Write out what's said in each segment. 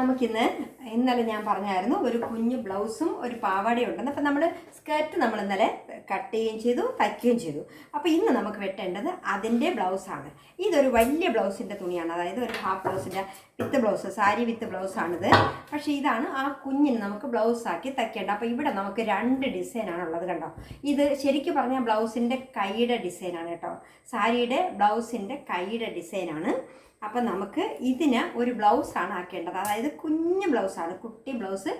നമുക്കിന്ന് ഇന്നലെ ഞാൻ പറഞ്ഞായിരുന്നു ഒരു കുഞ്ഞു ബ്ലൗസും ഒരു പാവാടയും ഉണ്ടെന്ന്. അപ്പം നമ്മൾ സ്കേർട്ട് നമ്മൾ ഇന്നലെ കട്ട് ചെയ്യുകയും ചെയ്തു തയ്ക്കുകയും ചെയ്തു. അപ്പോൾ ഇന്ന് നമുക്ക് വെട്ടേണ്ടത് അതിന്റെ ബ്ലൗസാണ്. ഇതൊരു വലിയ ബ്ലൗസിന്റെ തുണിയാണ്. അതായത് ഒരു ഹാഫ് ബ്ലൗസിന്റെ വിത്ത് ബ്ലൗസ് സാരി വിത്ത് ബ്ലൗസാണിത്. പക്ഷേ ഇതാണ് ആ കുഞ്ഞിന് നമുക്ക് ബ്ലൗസാക്കി തയ്ക്കേണ്ടത് അപ്പോൾ ഇവിടെ നമുക്ക് രണ്ട് ഡിസൈനാണ് ഉള്ളത് കണ്ടോ? ഇത് ശരിക്കും പറഞ്ഞാൽ ബ്ലൗസിന്റെ കൈയുടെ ഡിസൈനാണ് കേട്ടോ. സാരിയുടെ ബ്ലൗസിന്റെ കൈയുടെ ഡിസൈനാണ് അപ്പം നമുക്ക് ഇതിന് ഒരു ബ്ലൗസാണ് ആക്കേണ്ടത്. അതായത് കുഞ്ഞു ബ്ലൗസാണ് കുട്ടി ബ്ലൗസ്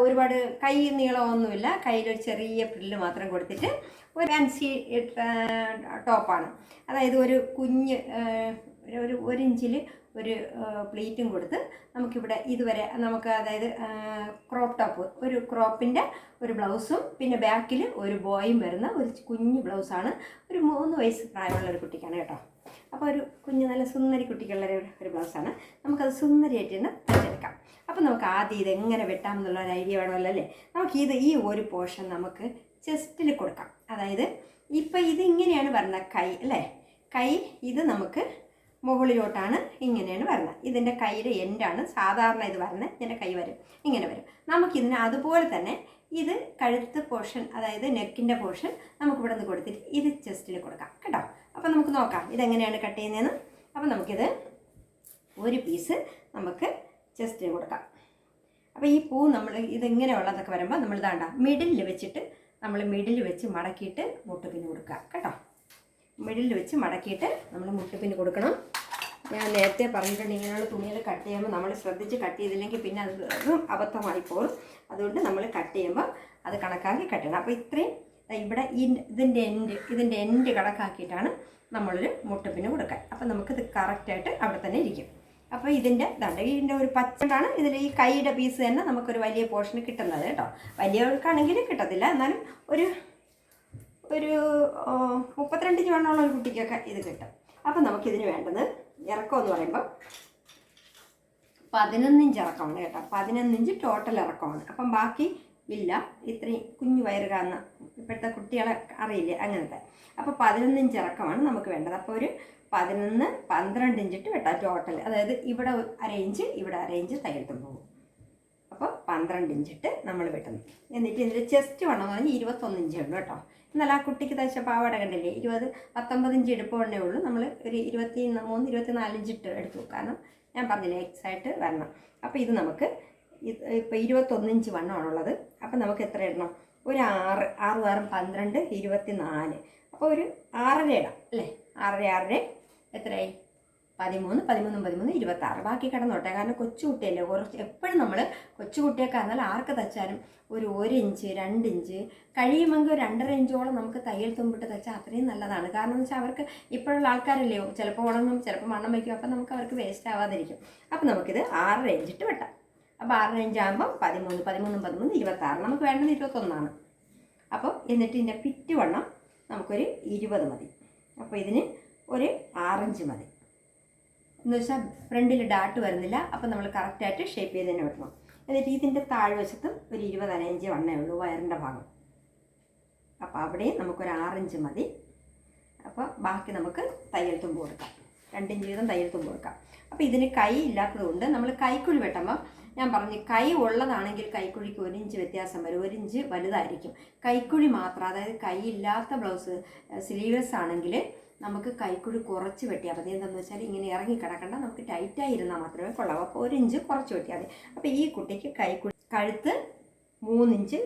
ഒരുപാട് കൈ നീളമൊന്നുമില്ല. കയ്യിലൊരു ചെറിയ പ്രില്ല് മാത്രം കൊടുത്തിട്ട് ഒരു ഫാൻസി ടോപ്പാണ് അതായത് ഒരു കുഞ്ഞ് ഒരു- ഒരു ഇഞ്ചിൽ ഒരു പ്ലേറ്റും കൊടുത്ത് നമുക്കിവിടെ ഇതുവരെ നമുക്ക് അതായത് ക്രോപ്പ് ടോപ്പ് ഒരു ക്രോപ്പിന്റെ ഒരു ബ്ലൗസും പിന്നെ ബാക്കിൽ ഒരു ബോയും വരുന്ന ഒരു കുഞ്ഞു ബ്ലൗസാണ് ഒരു മൂന്ന് വയസ്സ് പ്രായമുള്ള ഒരു കുട്ടിക്കാണ് കേട്ടോ. അപ്പോൾ ഒരു കുഞ്ഞു നല്ല സുന്ദരി കുട്ടിക്കുള്ള ഒരു ബ്ലൗസാണ്. നമുക്കത് സുന്ദരിയായിട്ട് തന്നെ തയ്ച്ചെടുക്കാം അപ്പോൾ നമുക്ക് ആദ്യം ഇത് എങ്ങനെ വെട്ടാം എന്നുള്ള ഒരു ഐഡിയ വേണമല്ലോ അല്ലേ? നമുക്ക് ഇത് ഈ ഒരു പോർഷൻ നമുക്ക് ചെസ്റ്റിൽ കൊടുക്കാം. അതായത് ഇപ്പം ഇത് ഇങ്ങനെയാണ് വരുന്നത് കൈ അല്ലേ? കൈ ഇത് നമുക്ക് മുകളിലോട്ടാണ് ഇങ്ങനെയാണ് വരുന്നത്. ഇതിന്റെ കൈയുടെ എൻഡാണ് സാധാരണ ഇത് വരുന്നത്. ഇതിന്റെ കൈ വരും. ഇങ്ങനെ വരും. നമുക്കിതിന് അതുപോലെ തന്നെ ഇത് കഴുത്ത് പോർഷൻ അതായത് നെക്കിന്റെ പോർഷൻ നമുക്ക് ഇവിടെ നിന്ന് കൊടുത്തിട്ട് ഇത് ചെസ്റ്റിൽ കൊടുക്കാം. കേട്ടോ? അപ്പോൾ നമുക്ക് നോക്കാം. ഇതെങ്ങനെയാണ് കട്ട് ചെയ്യുന്നതെന്ന്. അപ്പം നമുക്കിത് ഒരു പീസ് നമുക്ക് ചെസ്റ്റിൽ കൊടുക്കാം. അപ്പോൾ ഈ പൂ നമ്മൾ ഇതിങ്ങനെയുള്ളതൊക്കെ വരുമ്പോൾ നമ്മൾ ഇതാണ്ട മിഡിലിൽ വെച്ചിട്ട് നമ്മൾ മിഡിൽ വെച്ച് മടക്കിയിട്ട് മുട്ടുപിന് കൊടുക്കുക കേട്ടോ. മിഡിൽ വെച്ച് മടക്കിയിട്ട് നമ്മൾ മുട്ടുപിന് കൊടുക്കണം. ഞാൻ നേരത്തെ പറഞ്ഞിട്ടുണ്ട് ഇങ്ങനെയുള്ള തുണികൾ കട്ട് ചെയ്യുമ്പോൾ നമ്മൾ ശ്രദ്ധിച്ച് കട്ട് ചെയ്തില്ലെങ്കിൽ പിന്നെ അത് അബദ്ധമായി പോകും അതുകൊണ്ട് നമ്മൾ കട്ട് ചെയ്യുമ്പോൾ അത് കണക്കാക്കി കട്ട് ചെയ്യണം. അപ്പോൾ ഇത്രയും ഇവിടെ ഈ ഇതിന്റെ എൻഡ് ഇതിന്റെ എൻഡ് കണക്കാക്കിയിട്ടാണ് നമ്മളൊരു മുട്ടപ്പിന് കൊടുക്കാൻ. അപ്പോൾ നമുക്കിത് കറക്റ്റായിട്ട് അവിടെ തന്നെ ഇരിക്കും. അപ്പോൾ ഇതിന്റെ ഇതാണ്ട് ഇതിന്റെ ഒരു പച്ചണ്ടാണ് ഇതിൽ ഈ കൈയുടെ പീസ് തന്നെ നമുക്കൊരു വലിയ പോർഷന് കിട്ടുന്നത് കേട്ടോ. വലിയവർക്കാണെങ്കിൽ കിട്ടത്തില്ല. എന്നാലും ഒരു ഒരു മുപ്പത്തിരണ്ടിഞ്ച് വണ്ണമുള്ള ഒരു കുട്ടിക്കൊക്കെ ഇത് കിട്ടും. അപ്പം നമുക്കിതിന് വേണ്ടത് ഇറക്കം എന്ന് പറയുമ്പോൾ പതിനൊന്നിഞ്ച് ഇറക്കമാണ് കേട്ടോ. പതിനൊന്നിഞ്ച് ടോട്ടൽ ഇറക്കമാണ്. അപ്പം ബാക്കി ഇല്ല. ഇത്രയും കുഞ്ഞു വയറ് കാണുന്ന ഇപ്പോഴത്തെ കുട്ടികളെ അറിയില്ലേ അങ്ങനത്തെ. അപ്പോൾ പതിനൊന്നിഞ്ച് ഇറക്കമാണ് നമുക്ക് വേണ്ടത്. അപ്പോൾ ഒരു പതിനൊന്ന് പന്ത്രണ്ട് ഇഞ്ചിട്ട് വെട്ടാം ടോട്ടൽ അതായത് ഇവിടെ അര ഇവിടെ അര ഇഞ്ച് തയ്യൽത്തും പോകും. അപ്പോൾ പന്ത്രണ്ട് ഇഞ്ചിട്ട് നമ്മൾ വെട്ടുന്നു. എന്നിട്ട് ഇതിന്റെ ചെസ്റ്റ് വണ്ണം എന്ന് പറഞ്ഞാൽ ഇരുപത്തൊന്ന് ഇഞ്ചേ ഉള്ളൂ കേട്ടോ. എന്നാൽ ആ കുട്ടിക്ക് തയ്ച്ച പാവാട കണ്ടില്ലേ? ഇരുപത് പത്തൊമ്പത് ഇഞ്ച് എടുപ്പേ ഉള്ളൂ. നമ്മൾ ഒരു ഇരുപത്തി മൂന്ന് ഇരുപത്തി നാല് ഇഞ്ച് ഇട്ട് എടുത്തു. കാരണം ഞാൻ പറഞ്ഞില്ലേ എക്സ് ആയിട്ട് വരണം. അപ്പോൾ ഇത് നമുക്ക് ഇപ്പോൾ ഇരുപത്തൊന്ന് ഇഞ്ച് വണ്ണമാണുള്ളത്. അപ്പം നമുക്ക് എത്ര ഇടണം? ഒരു ആറ് ആറ് ആറും പന്ത്രണ്ട് ഇരുപത്തി നാല് അപ്പോൾ ഒരു ആറര ഇടാം അല്ലേ? ആറര ആറര. എത്രയായി? പതിമൂന്ന് പതിമൂന്നും പതിമൂന്ന് ഇരുപത്താറ്. ബാക്കി കിടന്നോട്ടെ കാരണം കൊച്ചുകുട്ടിയല്ലേ കുറച്ച് എപ്പോഴും നമ്മൾ കൊച്ചുകുട്ടിയൊക്കെ എന്നാൽ ആർക്ക് തച്ചാലും ഒരു ഒരു ഇഞ്ച് രണ്ട് ഇഞ്ച് കഴിയുമെങ്കിൽ രണ്ടര ഇഞ്ചോളം നമുക്ക് തയ്യൽ തുമ്പിട്ട് തച്ചാൽ അത്രയും നല്ലതാണ്. കാരണം എന്ന് വെച്ചാൽ അവർക്ക് ഇപ്പോഴുള്ള ആൾക്കാരല്ലേ? ചിലപ്പോൾ ഉണങ്ങും ചിലപ്പോൾ മണ്ണം വയ്ക്കും. അപ്പം നമുക്ക് അവർക്ക് വേസ്റ്റ് ആവാതിരിക്കും. അപ്പം നമുക്കിത് ആറര ഇഞ്ചിട്ട് വെട്ടാം. അപ്പോൾ ആറര ഇഞ്ച് ആകുമ്പോൾ പതിമൂന്ന് പതിമൂന്നും പതിമൂന്ന് ഇരുപത്താറ്. നമുക്ക് വേണ്ടത് ഇരുപത്തൊന്നാണ്. അപ്പോൾ എന്നിട്ട് ഇതിന്റെ പിറ്റ് വണ്ണം നമുക്കൊരു ഇരുപത് മതി. അപ്പോൾ ഇതിന് ഒരു ആറഞ്ച് മതി. എന്ന് വെച്ചാൽ ഫ്രണ്ടിൽ ഡാട്ട് വരുന്നില്ല. അപ്പോൾ നമ്മൾ കറക്റ്റായിട്ട് ഷേപ്പ് ചെയ്ത് തന്നെ വെക്കണം. എന്നിട്ട് ഇതിന്റെ താഴ്വശത്തും ഒരു ഇരുപത് വണ്ണേ ഉള്ളൂ വയറിന്റെ ഭാഗം. അപ്പോൾ അവിടെയും നമുക്കൊരു ആറഞ്ച് മതി. അപ്പോൾ ബാക്കി നമുക്ക് തയ്യൽ തുമ്പ് കൊടുക്കാം. രണ്ടിഞ്ച് വീതം തയ്യൽ തുമ്പ് കൊടുക്കാം. അപ്പോൾ ഇതിന് കൈ ഇല്ലാത്തത് കൊണ്ട് നമ്മൾ കൈക്കുഴി വെട്ടുമ്പോൾ ഞാൻ പറഞ്ഞു കൈ ഉള്ളതാണെങ്കിൽ കൈക്കുഴിക്ക് ഒരു ഇഞ്ച് വ്യത്യാസം വരും. ഒരു ഇഞ്ച് വലുതായിരിക്കും. കൈക്കുഴി മാത്രം അതായത് കൈയില്ലാത്ത ബ്ലൗസ് സ്ലീവ്ലെസ് ആണെങ്കിൽ നമുക്ക് കൈക്കുഴി കുറച്ച് വെട്ടിയാൽ മതി. എന്താണെന്ന് വെച്ചാൽ ഇങ്ങനെ ഇറങ്ങി കിടക്കണ്ട. നമുക്ക് ടൈറ്റായി ഇരുന്നാൽ മാത്രമേ കൊള്ളാവൂ. അപ്പോൾ ഒരു ഇഞ്ച് കുറച്ച് വെട്ടിയാൽ മതി. അപ്പോൾ ഈ കുട്ടിക്ക് കൈക്കുഴി കഴുത്ത് മൂന്നിഞ്ച്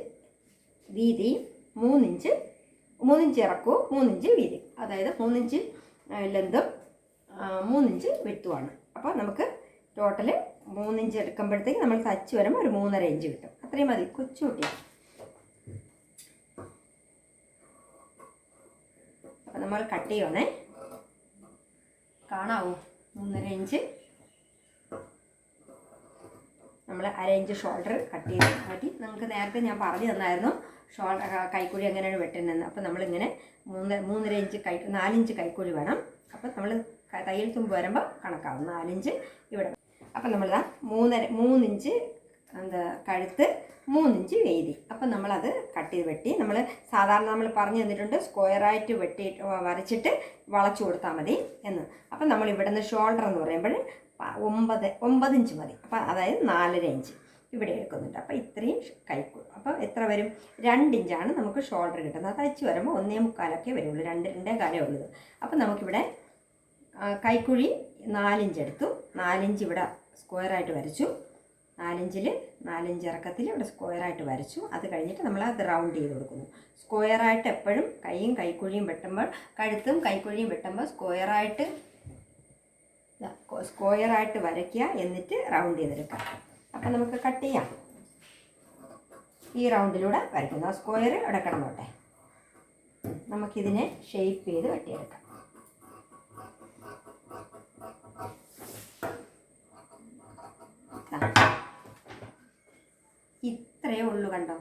വീതി മൂന്നിഞ്ച് മൂന്നിഞ്ച് ഇറക്കവും മൂന്നിഞ്ച് വീതി. അതായത് മൂന്നിഞ്ച് ലെന്തും മൂന്നിഞ്ച് വെട്ടുമാണ് അപ്പോൾ നമുക്ക് ടോട്ടൽ മൂന്നിഞ്ച് എടുക്കുമ്പോഴത്തേക്ക് നമ്മൾ തച്ച് വരുമ്പോൾ ഒരു മൂന്നര ഇഞ്ച് കിട്ടും. അത്രയും മതി കൊച്ചു അപ്പോൾ നമ്മൾ കട്ട് ചെയ്യണേ കാണാവോ? മൂന്നര ഇഞ്ച്. നമ്മൾ അര ഇഞ്ച് ഷോൾഡർ കട്ട് ചെയ്ത് മാറ്റി. നമുക്ക് നേരത്തെ ഞാൻ പറഞ്ഞു തന്നായിരുന്നു ഷോൾഡർ കൈക്കൂലി എങ്ങനെയാണ് വെട്ടുന്നതെന്ന്. അപ്പോൾ നമ്മളിങ്ങനെ മൂന്ന് മൂന്നര ഇഞ്ച് കൈ നാലിഞ്ച് കൈക്കൂലി വേണം. അപ്പം നമ്മൾ തയ്യൽ തുമ്പ് വരുമ്പോൾ കണക്കാവും. നാലിഞ്ച് ഇവിടെ അപ്പം നമ്മളിതാ മൂന്നര മൂന്നിഞ്ച് എന്താ കഴുത്ത് മൂന്നിഞ്ച് വീതി. അപ്പം നമ്മളത് കട്ട് ചെയ്ത് വെട്ടി നമ്മൾ സാധാരണ നമ്മൾ പറഞ്ഞു തന്നിട്ടുണ്ട് സ്ക്വയറായിട്ട് വെട്ടി വരച്ചിട്ട് വളച്ചു കൊടുത്താൽ മതി എന്ന്. അപ്പം നമ്മൾ ഇവിടെ നിന്ന് ഷോൾഡർ എന്ന് പറയുമ്പോൾ ഒമ്പത് ഒമ്പത് ഇഞ്ച് മതി. അപ്പം അതായത് നാലര ഇഞ്ച് ഇവിടെ എടുക്കുന്നുണ്ട്. അപ്പോൾ ഇത്രയും കൈക്കു അപ്പോൾ എത്ര വരും? രണ്ട് ഇഞ്ചാണ് നമുക്ക് ഷോൾഡർ കിട്ടുന്നത്. അത് അയച്ചു വരുമ്പോൾ ഒന്നേ മുക്കാലൊക്കെ വരുള്ളൂ. രണ്ട് രണ്ടേ കാലേ ഉള്ളത് അപ്പം നമുക്കിവിടെ കൈക്കുഴി നാലിഞ്ച് എടുത്തു നാലിഞ്ച് ഇവിടെ സ്ക്വയറായിട്ട് വരച്ചു. നാലിഞ്ചിൽ നാലിഞ്ച് ഇറക്കത്തിൽ ഇവിടെ സ്ക്വയറായിട്ട് വരച്ചു. അത് കഴിഞ്ഞിട്ട് നമ്മൾ അത് റൗണ്ട് ചെയ്ത് കൊടുക്കുന്നു. സ്ക്വയറായിട്ട് എപ്പോഴും കൈയും കൈക്കുഴിയും വെട്ടുമ്പോൾ കഴുത്തും കൈക്കുഴിയും വെട്ടുമ്പോൾ സ്ക്വയറായിട്ട് സ്ക്വയറായിട്ട് വരയ്ക്കുക എന്നിട്ട് റൗണ്ട് ചെയ്തെടുക്കുക. അപ്പം നമുക്ക് കട്ട് ചെയ്യാം. ഈ റൗണ്ടിലൂടെ വരയ്ക്കുന്നു. ആ സ്ക്വയർ ഇവിടെ കിടന്നോട്ടെ. നമുക്കിതിനെ ഷെയ്പ്പ് ചെയ്ത് വെട്ടിയെടുക്കാം. ഇത്രയേ ഉള്ളൂ കണ്ടോ?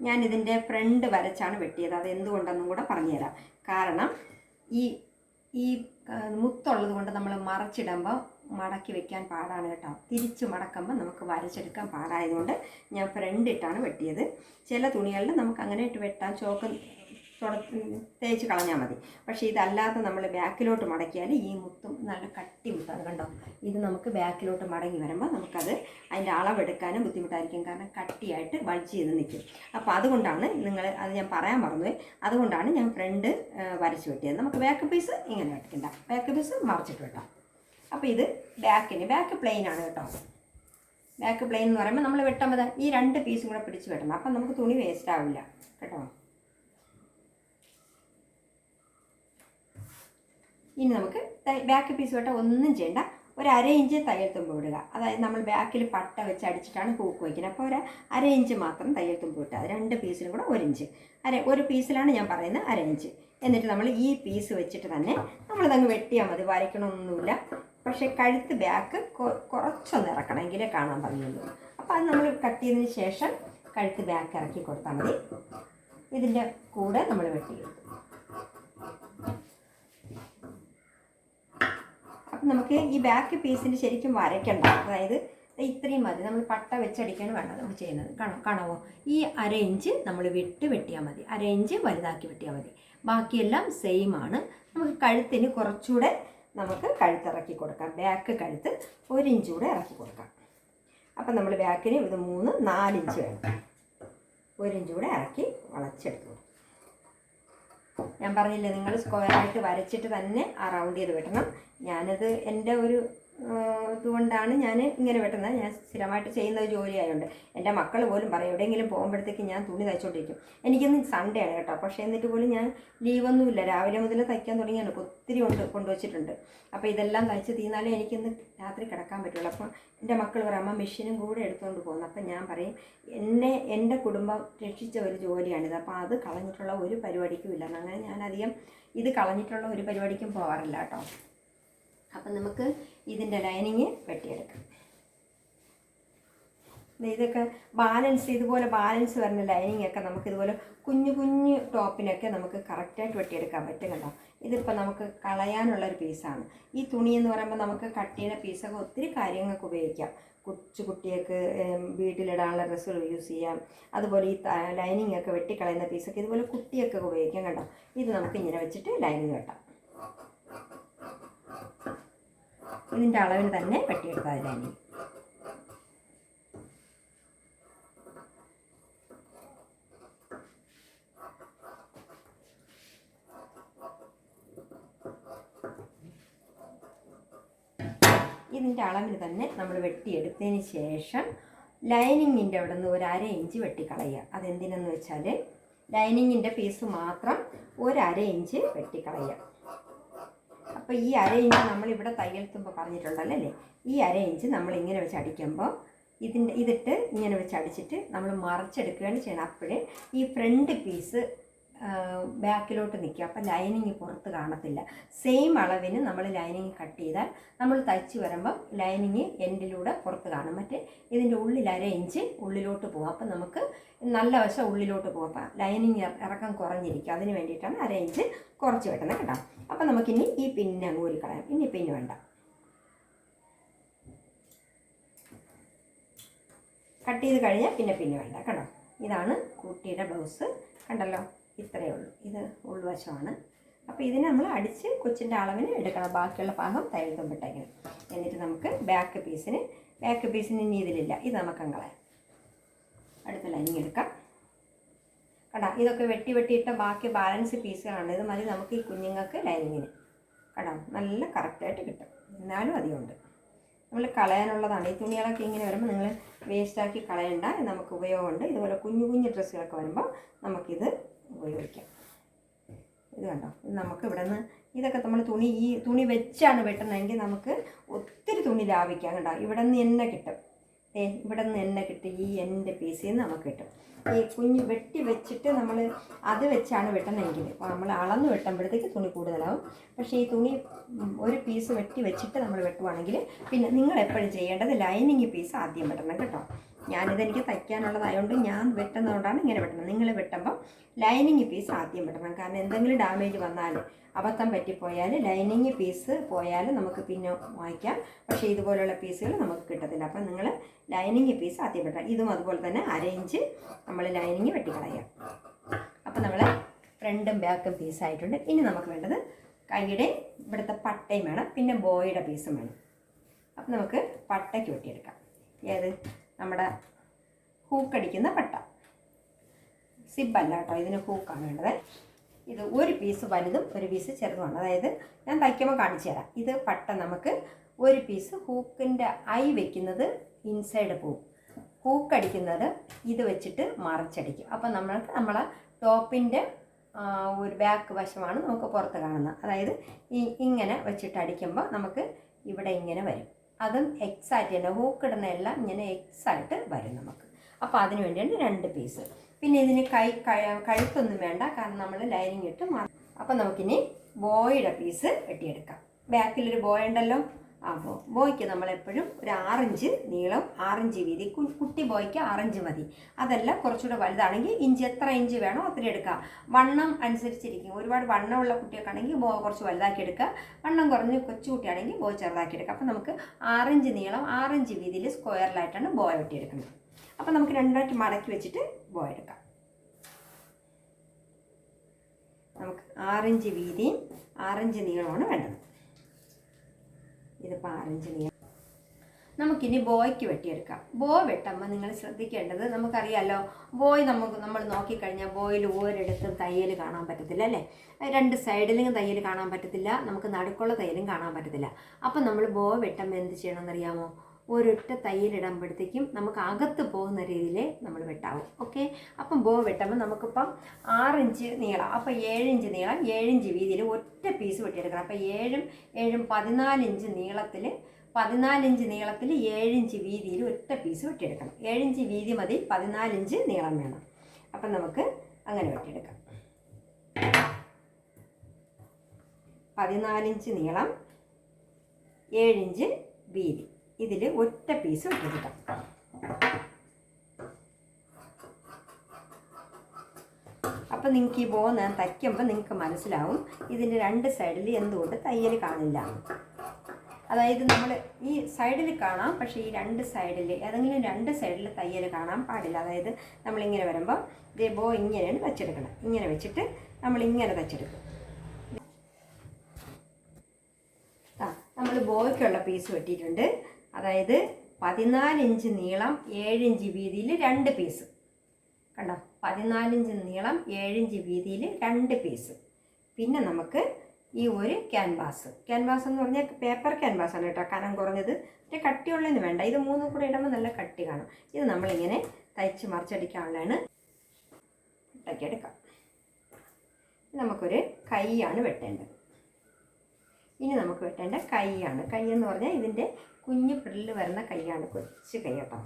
ഞാൻ ഇതിന്റെ ഫ്രണ്ട് വരച്ചാണ് വെട്ടിയത്. അത് എന്തുകൊണ്ടെന്നും കൂടെ പറഞ്ഞുതരാം. കാരണം ഈ ഈ മുത്തുള്ളത് കൊണ്ട് നമ്മൾ മറച്ചിടുമ്പോൾ മടക്കി വെക്കാൻ പാടാണ് കേട്ടോ. തിരിച്ച് മടക്കുമ്പോൾ നമുക്ക് വരച്ചെടുക്കാൻ പാടായതുകൊണ്ട് ഞാൻ ഫ്രണ്ട് ഇട്ടാണ് വെട്ടിയത്. ചില തുണികളിൽ നമുക്ക് അങ്ങനെ വെട്ടാൻ ചോക്ക് തേച്ച് കളഞ്ഞാൽ മതി. പക്ഷേ ഇതല്ലാതെ നമ്മൾ ബാക്കിലോട്ട് മടക്കിയാൽ ഈ മുത്തും നല്ല കട്ടി മുത്താണ് കണ്ടോ? ഇത് നമുക്ക് ബാക്കിലോട്ട് മടങ്ങി വരുമ്പോൾ നമുക്കത് അതിന്റെ അളവെടുക്കാനും ബുദ്ധിമുട്ടായിരിക്കും. കാരണം കട്ടിയായിട്ട് ബൾജ് ചെയ്ത് നിൽക്കും. അപ്പോൾ അതുകൊണ്ടാണ് നിങ്ങൾ അത് ഞാൻ പറയാൻ മറന്നു അതുകൊണ്ടാണ് ഞാൻ ഫ്രണ്ട് വരച്ച് വെട്ടിയത്. നമുക്ക് ബാക്ക് പീസ് ഇങ്ങനെ വെട്ടിക്കണ്ട. ബാക്ക് പീസ് മറിച്ചിട്ട് വെട്ടാം. അപ്പോൾ ഇത് ബാക്കിന് ബാക്ക് പ്ലെയിൻ ആണ് കേട്ടോ. ബാക്ക് പ്ലെയിൻ എന്ന് പറയുമ്പോൾ നമ്മൾ വെട്ടുമ്പോൾ ഈ രണ്ട് പീസും കൂടെ പിടിച്ച് വെട്ടണം. അപ്പം നമുക്ക് തുണി വേസ്റ്റ് ആവില്ല. കേട്ടോ. ഇനി നമുക്ക് ബാക്ക് പീസ് വെട്ടാൻ ഒന്നും ചെയ്യണ്ട. ഒരു അര ഇഞ്ച് തയ്യൽ തുമ്പ് വിടുക. അതായത് നമ്മൾ ബാക്കിൽ പട്ട വെച്ച് അടിച്ചിട്ടാണ് പൂക്ക് വയ്ക്കുന്നത് അപ്പോൾ ഒരു അര ഇഞ്ച് മാത്രം തയ്യൽ തുമ്പ് വിട്ടുക രണ്ട് പീസിലും കൂടെ ഒരു ഇഞ്ച് അര ഒരു പീസിലാണ് ഞാൻ പറയുന്നത് അര ഇഞ്ച് എന്നിട്ട് നമ്മൾ ഈ പീസ് വെച്ചിട്ട് തന്നെ നമ്മളതങ്ങ് വെട്ടിയാൽ മതി. വരയ്ക്കണമൊന്നുമില്ല പക്ഷേ കഴുത്ത് ബാക്ക് കുറച്ചൊന്ന് ഇറക്കണമെങ്കിലേ കാണാൻ ഭംഗിയുള്ളൂ. അപ്പോൾ അത് നമ്മൾ കട്ട് ചെയ്തതിന് ശേഷം കഴുത്ത് ബാക്ക് ഇറക്കി കൊടുത്താൽ മതി. ഇതിന്റെ കൂടെ നമ്മൾ വെട്ടിയെടുക്കും അപ്പം നമുക്ക് ഈ ബാക്ക് പീസിന് ശരിക്കും വരയ്ക്കണ്ട. അതായത് ഇത്രയും മതി. നമ്മൾ പട്ട വെച്ചടിക്കാണ് വേണ്ട നമ്മൾ ചെയ്യുന്നത്. കാണാം കണവോ? ഈ അര ഇഞ്ച് നമ്മൾ വിട്ട് വെട്ടിയാൽ മതി. അര ഇഞ്ച് വലുതാക്കി വെട്ടിയാൽ മതി. ബാക്കിയെല്ലാം സെയിം ആണ്. നമുക്ക് കഴുത്തിന് കുറച്ചുകൂടെ നമുക്ക് കഴുത്ത് ഇറക്കി കൊടുക്കാം. ബാക്ക് കഴുത്ത് ഒരു ഇഞ്ച് കൂടെ ഇറക്കി കൊടുക്കാം. അപ്പം നമ്മൾ ബാക്കിന് ഇത് മൂന്ന് നാലിഞ്ച് വേണം. ഒരു ഇഞ്ച് കൂടെ ഇറക്കി വളച്ചെടുത്തു ഞാൻ പറഞ്ഞില്ലേ നിങ്ങൾ സ്ക്വയറായിട്ട് വരച്ചിട്ട് തന്നെ ആ റൗണ്ട് ചെയ്ത് വെട്ടണം. ഞാനത് എന്റെ ഒരു ഇതുകൊണ്ടാണ് ഞാൻ ഇങ്ങനെ വെട്ടുന്നത് ഞാൻ സ്ഥിരമായിട്ട് ചെയ്യുന്ന ഒരു ജോലി ആയതുകൊണ്ട് എന്റെ മക്കൾ പോലും പറയും എവിടെയെങ്കിലും പോകുമ്പോഴത്തേക്ക് ഞാൻ തുണി തയ്ച്ചുകൊണ്ടിരിക്കും എനിക്കിന്ന് സൺഡേ ആണ് കേട്ടോ. പക്ഷേ എന്നിട്ട് പോലും ഞാൻ ലീവൊന്നുമില്ല. രാവിലെ മുതൽ തയ്ക്കാൻ തുടങ്ങിയാണ്. ഒത്തിരി ഉണ്ട് കൊണ്ടുവച്ചിട്ടുണ്ട്. അപ്പോൾ ഇതെല്ലാം തയ്ച്ച് തീർന്നാലേ എനിക്കിന്ന് രാത്രി കിടക്കാൻ പറ്റുള്ളൂ. അപ്പം എന്റെ മക്കൾ പറയും അമ്മ മെഷീനും കൂടെ എടുത്തുകൊണ്ട് പോകുന്നു. അപ്പം ഞാൻ പറയും എന്നെ എന്റെ കുടുംബം രക്ഷിച്ച ഒരു ജോലിയാണിത്. അപ്പോൾ അത് കളഞ്ഞിട്ടുള്ള ഒരു പരിപാടിക്കും ഇല്ല. അങ്ങനെ ഞാൻ ഇത് കളഞ്ഞിട്ടുള്ള ഒരു പരിപാടിക്കും പോകാറില്ല കേട്ടോ. അപ്പം നമുക്ക് ഇതിന്റെ ലൈനിങ് വെട്ടിയെടുക്കാം. ഇതൊക്കെ ബാലൻസ് ഇതുപോലെ ബാലൻസ് വരുന്ന ലൈനിങ് ഒക്കെ നമുക്ക് ഇതുപോലെ കുഞ്ഞു കുഞ്ഞു ടോപ്പിനൊക്കെ നമുക്ക് കറക്റ്റായിട്ട് വെട്ടിയെടുക്കാൻ പറ്റും കേട്ടോ ഇതിപ്പോൾ നമുക്ക് കളയാനുള്ള ഒരു പീസാണ് ഈ തുണി എന്ന് പറയുമ്പോൾ നമുക്ക് കട്ട് ചെയ്യുന്ന പീസൊക്കെ ഒത്തിരി കാര്യങ്ങൾക്ക് ഉപയോഗിക്കാം. കൊച്ചു കുട്ടികൾക്ക് ഏം, വീട്ടിലിടാനുള്ള ഡ്രസ്സുകൾ യൂസ് ചെയ്യാം. അതുപോലെ ഈ ലൈനിങ് ഒക്കെ വെട്ടിക്കളയുന്ന പീസൊക്കെ ഇതുപോലെ കുട്ടിയൊക്കെ ഉപയോഗിക്കാം കേട്ടോ ഇത് നമുക്ക് ഇങ്ങനെ വെച്ചിട്ട് ലൈനിങ് വെട്ടാം. ഇതിന്റെ അളവിന് തന്നെ വെട്ടിയെടുത്താൽ ലൈനിങ് ഇതിന്റെ അളവിന് തന്നെ നമ്മൾ വെട്ടിയെടുത്തതിന് ശേഷം ലൈനിങ്ങിന്റെ അവിടെ നിന്ന് ഒരു ഇഞ്ച് വെട്ടിക്കളയുക. അതെന്തിനെന്ന് വെച്ചാൽ ലൈനിങ്ങിന്റെ പീസ് മാത്രം ഒരു അര ഇഞ്ച് വെട്ടിക്കളയുക. അപ്പോൾ ഈ അര ഇഞ്ച് നമ്മളിവിടെ തയ്യൽ തുമ്പ് പറഞ്ഞിട്ടുണ്ടല്ലോ അല്ലേ ഈ അര ഇഞ്ച് നമ്മൾ ഇങ്ങനെ വെച്ച് അടിക്കുമ്പോൾ ഇതിന്റെ ഇതിട്ട് ഇങ്ങനെ വെച്ച് അടിച്ചിട്ട് നമ്മൾ മറിച്ചെടുക്കുകയാണ് ചെയ്യണം. അപ്പോഴേ ഈ ഫ്രണ്ട് പീസ് ബാക്കിലോട്ട് നിൽക്കുക. അപ്പം ലൈനിങ് പുറത്ത് കാണത്തില്ല. സെയിം അളവിന് നമ്മൾ ലൈനിങ് കട്ട് ചെയ്താൽ നമ്മൾ തയ്ച്ച് വരുമ്പോൾ ലൈനിങ് എൻഡിലൂടെ പുറത്ത് കാണും. മറ്റേ ഇതിന്റെ ഉള്ളിൽ അര ഇഞ്ച് ഉള്ളിലോട്ട് പോകാം. അപ്പം നമുക്ക് നല്ല വശം ഉള്ളിലോട്ട് പോകാം. അപ്പം ലൈനിങ് ഇറക്കം കുറഞ്ഞിരിക്കും. അതിന് വേണ്ടിയിട്ടാണ് അര ഇഞ്ച് കുറച്ച് വെട്ടുന്നത് കേട്ടോ. അപ്പം നമുക്കിനി ഈ പിന്നെ അങ്ങ് ഊരിക്കളയാം ഇനി പിന്നെ വേണ്ട. കട്ട് ചെയ്ത് കഴിഞ്ഞാൽ പിന്നെ പിന്നെ വേണ്ട കേട്ടോ. ഇതാണ് കുട്ടിയുടെ ബ്ലൗസ്. കണ്ടല്ലോ? ഇത്രയേ ഉള്ളൂ. ഇത് ഉൾവശമാണ്. അപ്പോൾ ഇതിനെ നമ്മൾ അടിച്ച് കൊച്ചിന്റെ അളവിന് എടുക്കണം. ബാക്കിയുള്ള ഭാഗം തയ്യൽ തുമ്പിട്ടേക്കണം. എന്നിട്ട് നമുക്ക് ബാക്ക് പീസിന് ബാക്ക് പീസിന് ഇനി ഇതിലില്ല. ഇത് നമുക്ക് കളയാം അടുത്ത ലൈനിങ് എടുക്കാം. കടാ ഇതൊക്കെ വെട്ടി വെട്ടിയിട്ട ബാക്കി ബാലൻസ് പീസുകളാണ് ഇത് മതി നമുക്ക് ഈ കുഞ്ഞുങ്ങൾക്ക് ലൈനിങ്ങിന് കടാ നല്ല കറക്റ്റായിട്ട് കിട്ടും. എന്നാലും അധികമുണ്ട് നമ്മൾ കളയാനുള്ളതാണ്. ഈ തുണികളൊക്കെ ഇങ്ങനെ വരുമ്പോൾ നിങ്ങൾ വേസ്റ്റാക്കി കളയണ്ട. നമുക്ക് ഉപയോഗമുണ്ട്. ഇതുപോലെ കുഞ്ഞു കുഞ്ഞു ഡ്രസ്സുകളൊക്കെ വരുമ്പോൾ നമുക്കിത് ഉപയോഗിക്കാം. ഇത് കണ്ടോ? ഇത് നമുക്ക് ഇവിടെ നിന്ന് ഇതൊക്കെ നമ്മൾ തുണി ഈ തുണി വെച്ചാണ് വെട്ടുന്നതെങ്കിൽ നമുക്ക് ഒത്തിരി തുണി ലാഭിക്കാം കണ്ടോ? ഇവിടെ നിന്ന് എന്നെ കിട്ടും. ഏ ഇവിടെ നിന്ന് എന്നെ കിട്ടും ഈ എന്റെ പീസിൽ നിന്ന് നമുക്ക് കിട്ടും. ഈ കുഞ്ഞ് വെട്ടി വെച്ചിട്ട് നമ്മൾ അത് വെച്ചാണ് വെട്ടുന്നതെങ്കിൽ അപ്പോൾ നമ്മൾ അളന്ന് വെട്ടുമ്പോഴത്തേക്ക് തുണി കൂടുതലാവും. പക്ഷേ ഈ തുണി ഒരു പീസ് വെട്ടി വെച്ചിട്ട് നമ്മൾ വെട്ടുവാണെങ്കിൽ പിന്നെ നിങ്ങൾ എപ്പോഴും ചെയ്യേണ്ടത് ലൈനിങ് പീസ് ആദ്യം വെട്ടണം കേട്ടോ. ഞാനിത് എനിക്ക് തയ്ക്കാനുള്ളതായതുകൊണ്ട് ഞാൻ വെട്ടുന്നതുകൊണ്ടാണ് ഇങ്ങനെ വെട്ടുന്നത്. നിങ്ങൾ വെട്ടുമ്പോൾ ലൈനിങ് പീസ് ആദ്യം വെട്ടണം. കാരണം എന്തെങ്കിലും ഡാമേജ് വന്നാൽ അബദ്ധം പറ്റിപ്പോയാൽ ലൈനിങ് പീസ് പോയാൽ നമുക്ക് പിന്നെ വാങ്ങിക്കാം പക്ഷേ ഇതുപോലെയുള്ള പീസുകൾ നമുക്ക് കിട്ടത്തില്ല. അപ്പം നിങ്ങൾ ലൈനിങ് പീസ് ആദ്യം വെട്ടണം. ഇതും അതുപോലെ തന്നെ അരയിഞ്ച് നമ്മൾ ലൈനിങ് വെട്ടിക്കളയാം. അപ്പം നമ്മൾ ഫ്രണ്ടും ബാക്കും പീസ് ആയിട്ടുണ്ട്. ഇനി നമുക്ക് വേണ്ടത് കൈയുടെ ഇവിടുത്തെ പട്ടയും വേണം. പിന്നെ ബോയുടെ പീസും വേണം. അപ്പം നമുക്ക് പട്ടയ്ക്ക് വെട്ടിയെടുക്കാം. ഏത്? നമ്മുടെ ഹൂക്കടിക്കുന്ന പട്ട. സിബല്ല കേട്ടോ ഇതിന് ഹൂക്കാണ് വേണ്ടത്. ഇത് ഒരു പീസ് വലുതും ഒരു പീസ് ചെറുതുമാണ്. അതായത് ഞാൻ തയ്ക്കുമ്പോൾ കാണിച്ചു തരാം. ഇത് പട്ട നമുക്ക് ഒരു പീസ് ഹൂക്കിന്റെ ഐ വെക്കുന്നത് ഇൻസൈഡ് പോവും. ഹൂക്കടിക്കുന്നത് ഇത് വെച്ചിട്ട് മറച്ചടിക്കും. അപ്പം നമ്മൾക്ക് നമ്മളെ ടോപ്പിന്റെ ഒരു ബാക്ക് വശമാണ് നമുക്ക് പുറത്ത് കാണുന്നത്. അതായത് ഇങ്ങനെ വെച്ചിട്ട് അടിക്കുമ്പോൾ നമുക്ക് ഇവിടെ ഇങ്ങനെ വരും. അതും എക്സ് ആയിട്ട് തന്നെ ഹൂക്കിടുന്ന എല്ലാം ഇങ്ങനെ എക്സ് ആയിട്ട് വരും നമുക്ക്. അപ്പോൾ അതിന് വേണ്ടിയാണ് രണ്ട് പീസ് പിന്നെ ഇതിന് കൈ കഴ- കഴുത്തൊന്നും വേണ്ട കാരണം നമ്മൾ ലൈനിങ് ഇട്ട് മാറും അപ്പം നമുക്കിനി ബോയുടെ പീസ് വെട്ടിയെടുക്കാം. ബാക്കിലൊരു ബോയ് ഉണ്ടല്ലോ. ബോ ബോയ്ക്ക് നമ്മളെപ്പോഴും ഒരു ആറിഞ്ച് നീളം ആറിഞ്ച് വീതി കുട്ടി ബോയ്ക്ക് ആറിഞ്ച് മതി. അതല്ല കുറച്ചുകൂടെ വലുതാണെങ്കിൽ ഇഞ്ച് എത്ര ഇഞ്ച് വേണോ അത്രയും എടുക്കുക. വണ്ണം അനുസരിച്ചിരിക്കും. ഒരുപാട് വണ്ണമുള്ള കുട്ടിയൊക്കെയാണെങ്കിൽ ബോ കുറച്ച് വലുതാക്കി എടുക്കുക. വണ്ണം കുറഞ്ഞ് കൊച്ചു കുട്ടിയാണെങ്കിൽ ബോ ചെറുതാക്കി എടുക്കുക. അപ്പോൾ നമുക്ക് ആറിഞ്ച് നീളം ആറിഞ്ച് വീതിയിൽ സ്ക്വയറിലായിട്ടാണ് ബോ വെട്ടിയെടുക്കുന്നത്. അപ്പോൾ നമുക്ക് രണ്ടായിട്ട് മടക്കി വെച്ചിട്ട് ബോ എടുക്കാം. നമുക്ക് ആറിഞ്ച് വീതിയും ആറിഞ്ച് നീളമാണ് വേണ്ടത്. ഇതിപ്പോൾ ആറിഞ്ച് നീളം നമുക്കിനി ബോയ്ക്ക് വെട്ടിയെടുക്കാം. ബോ വെട്ടുമ്പോൾ നിങ്ങൾ ശ്രദ്ധിക്കേണ്ടത് നമുക്കറിയാമല്ലോ ബോയ് നമുക്ക് നമ്മൾ നോക്കിക്കഴിഞ്ഞാൽ ബോയിൽ ഒരിടത്തും തയ്യൽ കാണാൻ പറ്റത്തില്ല അല്ലേ? രണ്ട് സൈഡിലും തയ്യൽ കാണാൻ പറ്റത്തില്ല നമുക്ക് നടുക്കുള്ള തയ്യലും കാണാൻ പറ്റത്തില്ല. അപ്പം നമ്മൾ ബോ വെട്ടുമ്പോൾ എന്ത് ചെയ്യണമെന്നറിയാമോ? ഒരൊറ്റ തയ്യലിടുമ്പോഴത്തേക്കും നമുക്ക് അകത്ത് പോകുന്ന രീതിയിൽ നമ്മൾ വെട്ടാവും. ഓക്കെ അപ്പം ബോ വെട്ടുമ്പോൾ നമുക്കിപ്പം ആറിഞ്ച് നീളം അപ്പം ഏഴിഞ്ച് നീളം ഏഴിഞ്ച് വീതിയിൽ ഒറ്റ പീസ് വെട്ടിയെടുക്കണം. അപ്പം ഏഴും ഏഴും പതിനാലിഞ്ച് നീളത്തിൽ പതിനാലിഞ്ച് നീളത്തിൽ ഏഴിഞ്ച് വീതിയിൽ ഒറ്റ പീസ് വെട്ടിയെടുക്കണം. ഏഴിഞ്ച് വീതി മതി പതിനാലിഞ്ച് നീളം വേണം. അപ്പം നമുക്ക് അങ്ങനെ വെട്ടിയെടുക്കാം. പതിനാലിഞ്ച് നീളം ഏഴിഞ്ച് വീതി. ഇതിൽ ഒറ്റ പീസ് ഇട്ടെടുക്കാം അപ്പം നിങ്ങൾക്ക് ഈ ബോ ഞാൻ തയ്ക്കുമ്പോൾ നിങ്ങൾക്ക് മനസ്സിലാവും ഇതിന്റെ രണ്ട് സൈഡിൽ എന്തുകൊണ്ട് തയ്യൽ കാണില്ല. അതായത് നമ്മൾ ഈ സൈഡിൽ കാണാം പക്ഷേ ഈ രണ്ട് സൈഡിൽ ഏതെങ്കിലും രണ്ട് സൈഡിൽ തയ്യൽ കാണാൻ പാടില്ല. അതായത് നമ്മളിങ്ങനെ വരുമ്പോൾ ഇതേ ബോ ഇങ്ങനെയാണ് തച്ചെടുക്കണം ഇങ്ങനെ വെച്ചിട്ട് നമ്മളിങ്ങനെ തച്ചെടുക്കും ആ നമ്മൾ ബോയ്ക്കുള്ള പീസ് വെട്ടിയിട്ടുണ്ട്. അതായത് പതിനാല് ഇഞ്ച് നീളം ഏഴ് ഇഞ്ച് വീതിയിൽ രണ്ട് പീസ് കണ്ടോ? പതിനാലിഞ്ച് നീളം ഏഴിഞ്ച് വീതിയിൽ രണ്ട് പീസ് പിന്നെ നമുക്ക് ഈ ഒരു ക്യാൻവാസ് ക്യാൻവാസ് എന്ന് പറഞ്ഞാൽ പേപ്പർ ക്യാൻവാസ് ആണ് കേട്ടോ കനം കുറഞ്ഞത്. മറ്റേ കട്ടിയുള്ളതിന് വേണ്ട. ഇത് മൂന്നും കൂടെ ഇടുമ്പോൾ നല്ല കട്ടി കാണും. ഇത് നമ്മളിങ്ങനെ തയ്ച്ച് മറിച്ചടിക്കാനുള്ളതാണ്. ഇട്ടൊക്കെടുക്കാം നമുക്കൊരു കൈയാണ് വെട്ടേണ്ടത്. ഇനി നമുക്ക് വെട്ടേണ്ട കൈയാണ്. കൈ എന്ന് പറഞ്ഞാൽ ഇതിന്റെ കുഞ്ഞു പിടലിൽ വരുന്ന കൈയാണ്. കൊച്ചു കൈ കേട്ടോ.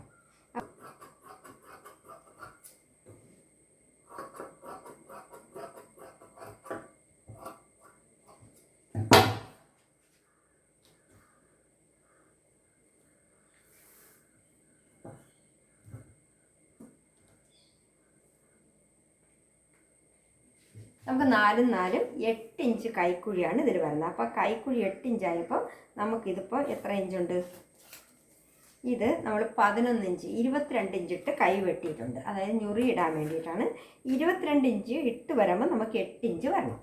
നമുക്ക് നാലും നാലും എട്ട് ഇഞ്ച് കൈക്കുഴിയാണ് ഇതിൽ വരുന്നത്. അപ്പോൾ കൈക്കുഴി എട്ട് ഇഞ്ചായപ്പോൾ നമുക്കിതിപ്പോൾ എത്ര ഇഞ്ചുണ്ട്? ഇത് നമ്മൾ പതിനൊന്ന് ഇഞ്ച് ഇരുപത്തിരണ്ട് ഇഞ്ച് ഇട്ട് കൈ വെട്ടിയിട്ടുണ്ട്. അതായത് ഞുറി ഇടാൻ വേണ്ടിയിട്ടാണ്. ഇരുപത്തിരണ്ട് ഇഞ്ച് ഇട്ട് വരുമ്പോൾ നമുക്ക് എട്ട് ഇഞ്ച് വരണം.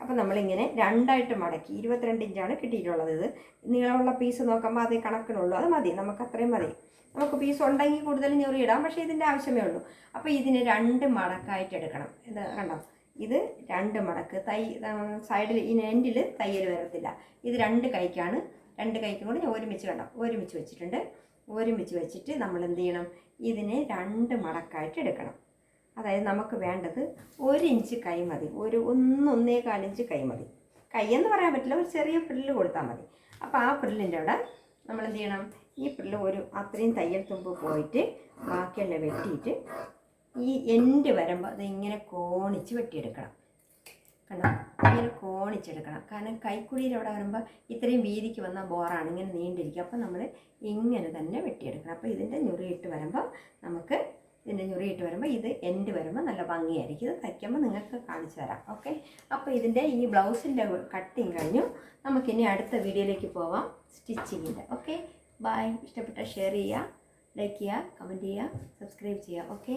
അപ്പോൾ നമ്മളിങ്ങനെ രണ്ടായിട്ട് മടക്കി ഇരുപത്തിരണ്ട് ഇഞ്ചാണ് കിട്ടിയിട്ടുള്ളത് ഇത്. നീളമുള്ള പീസ് നോക്കുമ്പോൾ അതേ കണക്കിനുള്ളൂ. അത് മതി നമുക്ക് അത്രയും മതി. നമുക്ക് പീസ് ഉണ്ടെങ്കിൽ കൂടുതൽ ഇടാം പക്ഷേ ഇതിന്റെ ആവശ്യമേ ഉള്ളൂ. അപ്പോൾ ഇതിന് രണ്ട് മടക്കായിട്ട് എടുക്കണം. ഇത് കണ്ടോ? ഇത് രണ്ട് മടക്ക്. തൈ സൈഡിൽ ഈ എൻഡിൽ തയ്യൽ വരത്തില്ല. ഇത് രണ്ട് കൈക്കാണ്. രണ്ട് കൈക്കും കൂടി ഞാൻ ഒരുമിച്ച് വേണം ഒരുമിച്ച് വെച്ചിട്ടുണ്ട്. ഒരുമിച്ച് വെച്ചിട്ട് നമ്മൾ എന്ത് ചെയ്യണം? ഇതിനെ രണ്ട് മടക്കായിട്ട് എടുക്കണം. അതായത് നമുക്ക് വേണ്ടത് ഒരു ഇഞ്ച് കൈ മതി. ഒരു ഒന്നൊന്നേകാൽ ഇഞ്ച് കൈ മതി. കൈ എന്ന് പറയാൻ പറ്റില്ല. ഒരു ചെറിയ ഫ്രില്ല് കൊടുത്താൽ മതി. അപ്പോൾ ആ ഫ്രില്ലിന്റെ അവിടെ നമ്മൾ എന്ത് ചെയ്യണം? ഈ ഫ്രില്ല് ഒരു അത്രയും തയ്യൽ തുമ്പ് പോയിട്ട് ബാക്കിയെല്ലാം വെട്ടിയിട്ട് ഈ എൻഡ് വരുമ്പോൾ അത് ഇങ്ങനെ കോണിച്ച് വെട്ടിയെടുക്കണം. കണ്ടോ? ഇങ്ങനെ കോണിച്ചെടുക്കണം. കാരണം കൈക്കുഴിയിൽ അവിടെ വരുമ്പോൾ ഇത്രയും വീതിക്ക് വന്ന ബോറാണ് ഇങ്ങനെ നീണ്ടിരിക്കുക. അപ്പോൾ നമ്മൾ ഇങ്ങനെ തന്നെ വെട്ടിയെടുക്കണം. അപ്പോൾ ഇതിന്റെ ഞുറിയിട്ട് വരുമ്പോൾ നമുക്ക് ഇതിന്റെ ഞുറിയിട്ട് വരുമ്പോൾ ഇത് എൻഡ് വരുമ്പോൾ നല്ല ഭംഗിയായിരിക്കും. ഇത് തയ്ക്കുമ്പോൾ നിങ്ങൾക്ക് കാണിച്ചു തരാം. ഓക്കെ അപ്പോൾ ഇതിന്റെ ഈ ബ്ലൗസിന്റെ കട്ടിങ് കഴിഞ്ഞു. നമുക്കിനി അടുത്ത വീഡിയോയിലേക്ക് പോവാം. സ്റ്റിച്ചിങ്ങിന്റെ ഓക്കെ ബൈ ഇഷ്ടപ്പെട്ട ഷെയർ ചെയ്യുക ലൈക്ക് ചെയ്യുക കമന്റ് ചെയ്യുക സബ്സ്ക്രൈബ് ചെയ്യുക. ഓക്കെ